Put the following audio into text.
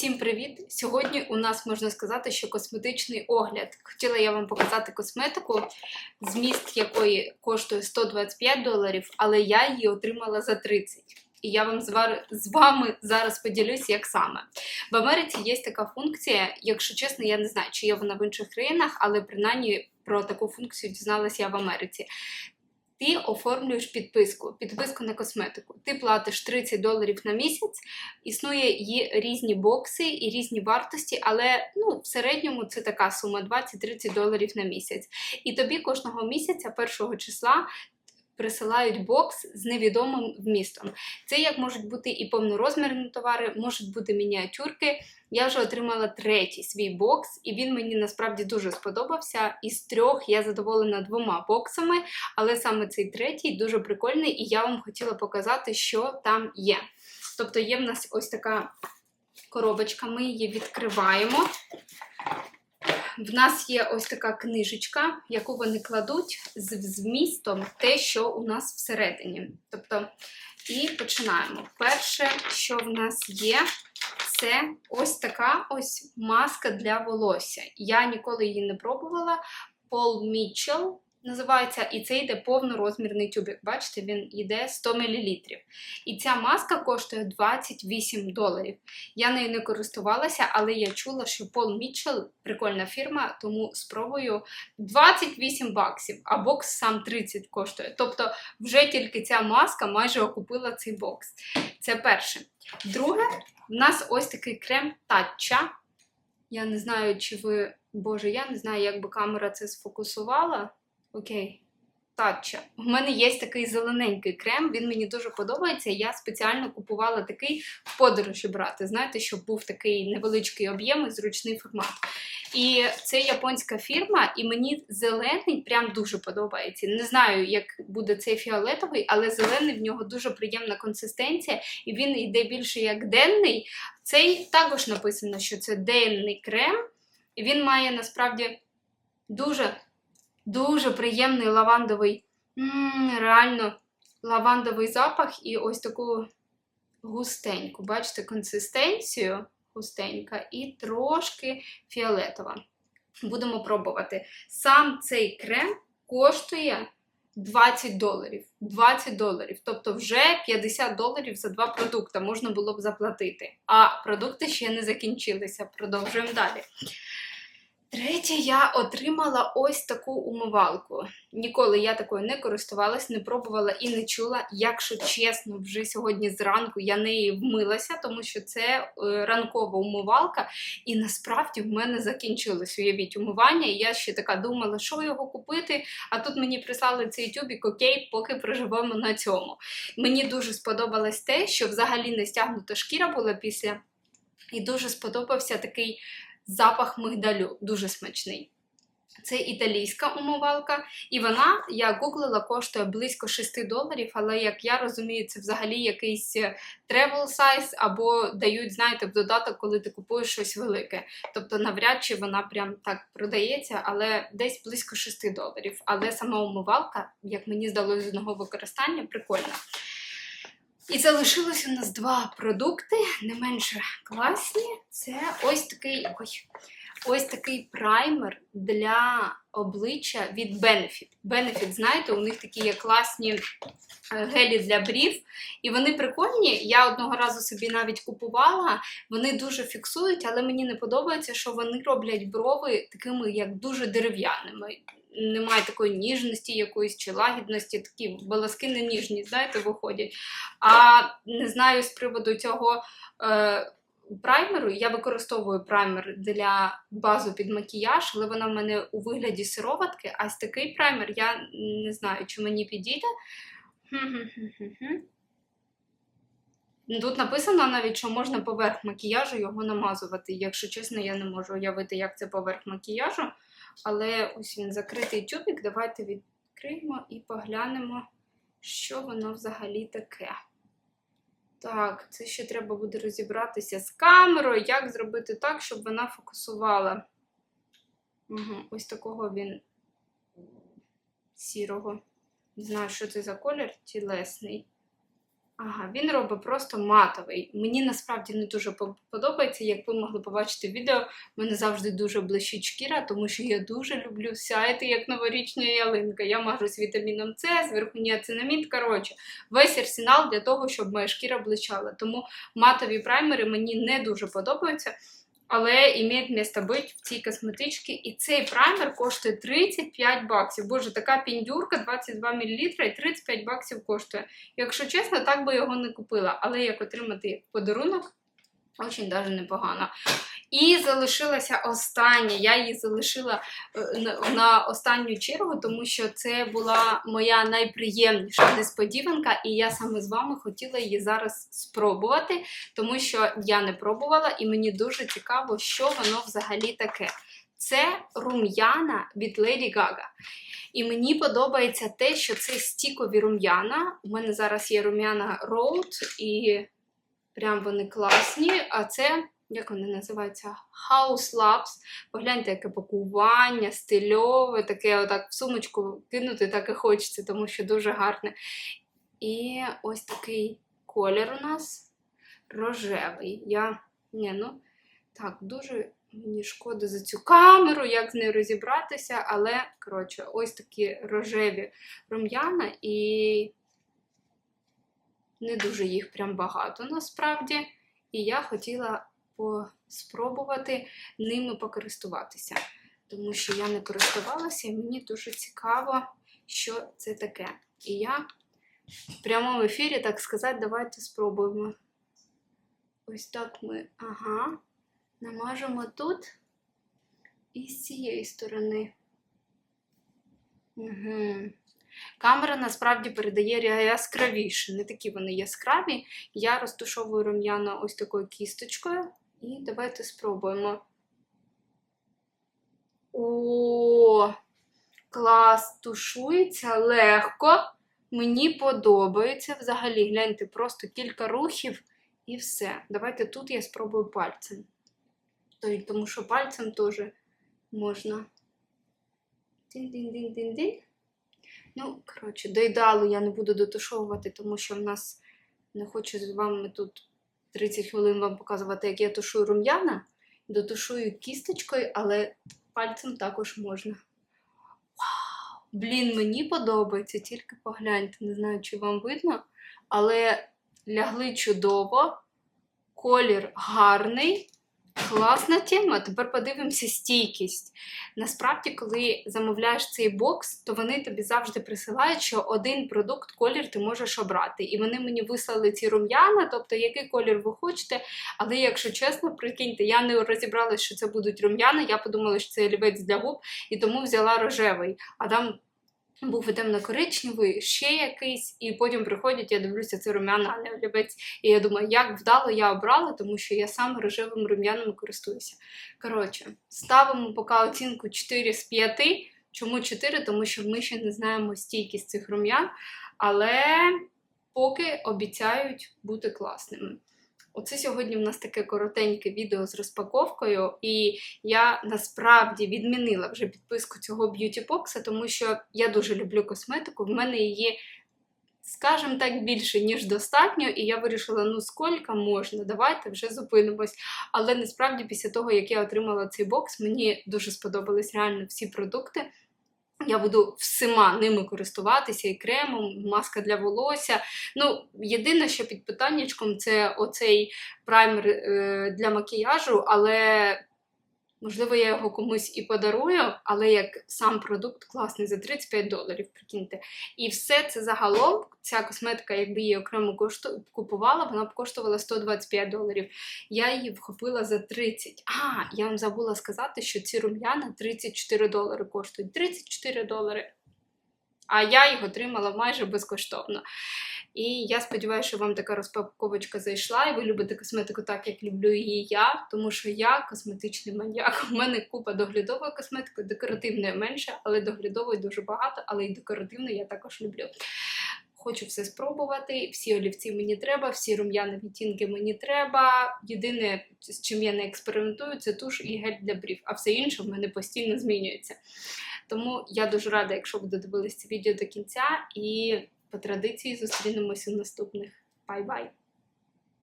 Всім привіт! Сьогодні у нас можна сказати, що косметичний огляд. Хотіла я вам показати косметику, зміст якої коштує 125 доларів, але я її отримала за 30. І я вам з вами зараз поділюсь, як саме. В Америці є така функція, якщо чесно, я не знаю, чи є вона в інших країнах, але принаймні про таку функцію дізналася я в Америці. Ти оформлюєш підписку, підписку на косметику. Ти платиш 30 доларів на місяць, існує її різні бокси і різні вартості, але ну, в середньому це така сума 20-30 доларів на місяць. І тобі кожного місяця, першого числа, присилають бокс з невідомим вмістом. Це як можуть бути і повнорозмірні товари, можуть бути мініатюрки. Я вже отримала третій свій бокс, і він мені насправді дуже сподобався. Із трьох я задоволена двома боксами, але саме цей третій дуже прикольний, і я вам хотіла показати, що там є. Тобто є в нас ось така коробочка, ми її відкриваємо. В нас є ось така книжечка, яку вони кладуть з змістом те, що у нас всередині. Тобто, і починаємо. Перше, що в нас є, це ось така ось маска для волосся. Я ніколи її не пробувала. Пол Мітчелл називається, і це йде повнорозмірний тюбик. Бачите, він йде 100 мл. І ця маска коштує 28 доларів. Я нею не користувалася, але я чула, що Пол Мітчелл прикольна фірма, тому спробую 28 баксів, а бокс сам 30 коштує. Тобто, вже тільки ця маска майже окупила цей бокс. Це перше. Друге, в нас ось такий крем Татча. Я не знаю, чи ви. Боже, я не знаю, як би камера це сфокусувала. Окей. Татча. У мене є такий зелененький крем, він мені дуже подобається. Я спеціально купувала такий в подорожі брати. Знаєте, щоб був такий невеличкий об'єм і зручний формат. І це японська фірма, і мені зелений прям дуже подобається. Не знаю, як буде цей фіолетовий, але зелений в нього дуже приємна консистенція, і він йде більше як денний. Цей також написано, що це денний крем, і він має насправді дуже дуже приємний лавандовий, реально лавандовий запах і ось таку густеньку. Бачите, консистенцію густенька і трошки фіолетова. Будемо пробувати. Сам цей крем коштує 20 доларів. 20 доларів. Тобто вже 50 доларів за два продукти можна було б заплатити. А продукти ще не закінчилися. Продовжуємо далі. Третє, я отримала ось таку умивалку. Ніколи я такою не користувалась, не пробувала і не чула. Якщо чесно, вже сьогодні зранку я неї вмилася, тому що це е, ранкова умивалка, і насправді в мене закінчилось уявіть умивання. І я ще така думала, що його купити. А тут мені прислали цей тюбік, окей, поки проживемо на цьому. Мені дуже сподобалось те, що взагалі не стягнута шкіра була після, і дуже сподобався такий запах мигдалю, дуже смачний. Це італійська умивалка, і вона, я гуглила, коштує близько 6 доларів, але як я розумію, це взагалі якийсь travel size, або дають, знаєте, в додаток, коли ти купуєш щось велике. Тобто, навряд чи вона прям так продається, але десь близько 6 доларів. Але сама умивалка, як мені здалося з одного використання, прикольна. І залишилось у нас два продукти, не менше класні. Це ось такий ой, ось такий праймер для обличчя від Benefit. Benefit, знаєте, у них такі є класні е, гелі для брів. І вони прикольні. Я одного разу собі навіть купувала. Вони дуже фіксують, але мені не подобається, що вони роблять брови такими, як дуже дерев'яними немає такої ніжності якоїсь чи лагідності, такі волоски не ніжні, знаєте, виходять. А не знаю з приводу цього е, праймеру. Я використовую праймер для базу під макіяж, але вона в мене у вигляді сироватки, а такий праймер я не знаю, чи мені підійде. Тут написано навіть, що можна поверх макіяжу його намазувати. Якщо чесно, я не можу уявити, як це поверх макіяжу. Але ось він закритий тюбик. Давайте відкриємо і поглянемо, що воно взагалі таке. Так, це ще треба буде розібратися з камерою, як зробити так, щоб вона фокусувала. Угу, Ось такого він сірого. Не знаю, що це за колір тілесний. Ага, він робить просто матовий. Мені насправді не дуже подобається. Як ви могли побачити відео, в мене завжди дуже блищить шкіра, тому що я дуже люблю сяяти як новорічна ялинка. Я мажу з вітаміном С, зверху ніацинамід. Коротше, весь арсенал для того, щоб моя шкіра блищала. Тому матові праймери мені не дуже подобаються. Але імеють місто бить в цій косметичці. І цей праймер коштує 35 баксів. Боже, така піндюрка 22 мл і 35 баксів коштує. Якщо чесно, так би його не купила. Але як отримати подарунок, дуже даже непогано. І залишилася остання. Я її залишила е, на- останню чергу, тому що це була моя найприємніша несподіванка, і я саме з вами хотіла її зараз спробувати, тому що я не пробувала, і мені дуже цікаво, що воно взагалі таке. Це рум'яна від Lady Gaga. І мені подобається те, що це стікові рум'яна. У мене зараз є рум'яна Road, і прям вони класні. А це, як вони називаються? House Labs. Погляньте, яке пакування, стильове, таке отак в сумочку кинути так і хочеться, тому що дуже гарне. І ось такий колір у нас рожевий. Я. Ні, ну так, дуже мені шкода за цю камеру, як з нею розібратися, але, коротше, ось такі рожеві рум'яна, і не дуже їх прям багато насправді. І я хотіла спробувати ними покористуватися, тому що я не користувалася, і мені дуже цікаво, що це таке. І я в прямому ефірі, так сказати, давайте спробуємо. Ось так ми, ага, намажемо тут і з цієї сторони. Угу. Камера насправді передає яскравіше, не такі вони яскраві. Я розтушовую рум'яна ось такою кісточкою. І давайте спробуємо. О, клас, тушується легко. Мені подобається. Взагалі, гляньте, просто кілька рухів і все. Давайте тут я спробую пальцем. Тому що пальцем теж можна. Дин-дин-дин-дин-дин. Ну, коротше, до ідеалу я не буду дотушовувати, тому що в нас не хочу з вами тут 30 хвилин вам показувати, як я тушую рум'яна. Дотушую кісточкою, але пальцем також можна. Вау! Блін, мені подобається, тільки погляньте, не знаю, чи вам видно, але лягли чудово, колір гарний. Класна тема. Тепер подивимося стійкість. Насправді, коли замовляєш цей бокс, то вони тобі завжди присилають, що один продукт, колір ти можеш обрати. І вони мені вислали ці рум'яна, тобто який колір ви хочете. Але якщо чесно, прикиньте, я не розібралась, що це будуть рум'яна. Я подумала, що це олівець для губ, і тому взяла рожевий. А там був темно-коричневий, ще якийсь, і потім приходять, я дивлюся, це рум'яна, а не олівець. І я думаю, як вдало я обрала, тому що я саме рожевим рум'яном користуюся. Коротше, ставимо поки оцінку 4 з 5. Чому 4? Тому що ми ще не знаємо стійкість цих рум'ян, але поки обіцяють бути класними. Оце сьогодні в нас таке коротеньке відео з розпаковкою, і я насправді відмінила вже підписку цього б'юті-бокса, тому що я дуже люблю косметику. В мене її, скажімо так, більше, ніж достатньо, і я вирішила, ну скільки можна, давайте вже зупинимось. Але насправді, після того, як я отримала цей бокс, мені дуже сподобались реально всі продукти. Я буду всіма ними користуватися, і кремом, маска для волосся. Ну, єдине, що під питаннячком, це оцей праймер е, для макіяжу, але можливо я його комусь і подарую, але як сам продукт класний за 35 доларів, прикиньте. І все це загалом, ця косметика, якби її окремо кошту... купувала, вона б коштувала 125 доларів. Я її вхопила за 30. А, я вам забула сказати, що ці рум'яна 34 долари коштують. 34 долари. А я їх отримала майже безкоштовно. І я сподіваюся, що вам така розпаковочка зайшла, і ви любите косметику так, як люблю її я, тому що я косметичний маньяк. У мене купа доглядової косметики, декоративної менше, але доглядової дуже багато, але і декоративної я також люблю. Хочу все спробувати, всі олівці мені треба, всі рум'яні відтінки мені треба. Єдине, з чим я не експериментую, це туш і гель для брів, а все інше в мене постійно змінюється. Тому я дуже рада, якщо ви додивились це відео до кінця, і по традиції зустрінемося в наступних. Бай-бай!